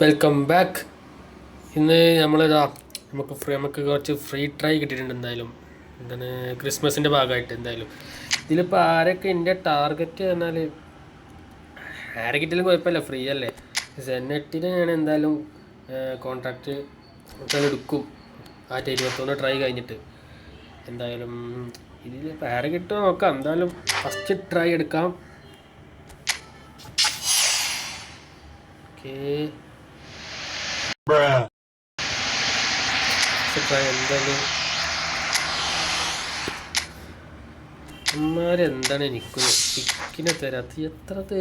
Welcome back ഇന്ന് നമ്മളിതാ നമുക്ക് ഫ്രീ നമുക്ക് കുറച്ച് ഫ്രീ ട്രൈ കിട്ടിയിട്ടുണ്ട് എന്തായാലും. എന്താണ് ക്രിസ്മസിന്റെ ഭാഗമായിട്ട് എന്തായാലും. ഇതിലിപ്പോൾ ആരൊക്കെ എന്റെ ടാർഗറ്റ് പറഞ്ഞാൽ ആരെ കിട്ടിയാലും കുഴപ്പമില്ല ഫ്രീ അല്ലേ? സെനറ്റിന് ഞാൻ എന്തായാലും കോൺട്രാക്റ്റ് എടുക്കും. ആറ്റ ഇരുപത്തൊന്ന് ട്രൈ കഴിഞ്ഞിട്ട്. എന്തായാലും ഇതിലിപ്പോൾ ആരെ കിട്ടുമോ നോക്കാം. എന്തായാലും ഫസ്റ്റ് ട്രൈ എടുക്കാം. ഓക്കേ. എന്തായാലും അമ്മാരെന്താണ് എനിക്കൊരു ചിക്കിനെ തരാത്ത? എത്രത്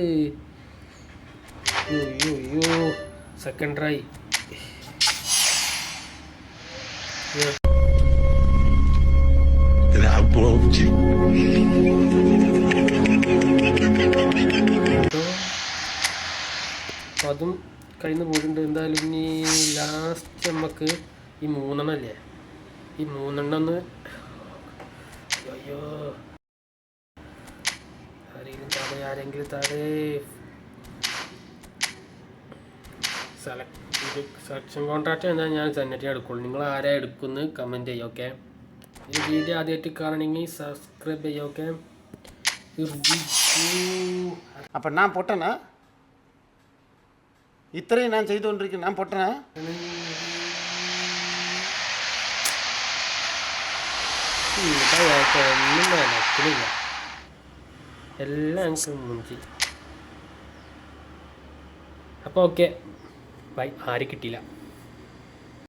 അയ്യോ അയ്യോ സെക്കൻഡ് ട്രൈ അപ്പോൾ അതും കഴിഞ്ഞ് പോയിട്ടുണ്ട്. എന്തായാലും ഇനി ലാസ്റ്റ് നമുക്ക് ഈ മൂന്നെണ്ണം അല്ലേ? ഈ മൂന്നെണ്ണം ഒന്ന് അയ്യോ. ആരെങ്കിലും താഴെ ആരെങ്കിലും താഴെ. സെലക്ട് സെലക്ഷൻ കോൺട്രാക്റ്റ് എന്നാൽ ഞാൻ സെനറ്റി എടുക്കുള്ളൂ. നിങ്ങൾ ആരാ എടുക്കുന്നത് കമന്റ് ചെയ്യുക ഓക്കെ ഈ വീഡിയോ ആദ്യമായിട്ട് കാണണമെങ്കിൽ സബ്സ്ക്രൈബ് ചെയ്യുക ഓക്കെ അപ്പം ഞാൻ പൊട്ടനാ? ഇത്രയും ഞാൻ ചെയ്തുകൊണ്ടിരിക്കുന്നു. ഞാൻ പൊട്ടനാ? ഒന്നും എല്ലാം മുഞ്ചി അപ്പോൾ ഓക്കെ ബൈ. ആര് കിട്ടിയില്ല.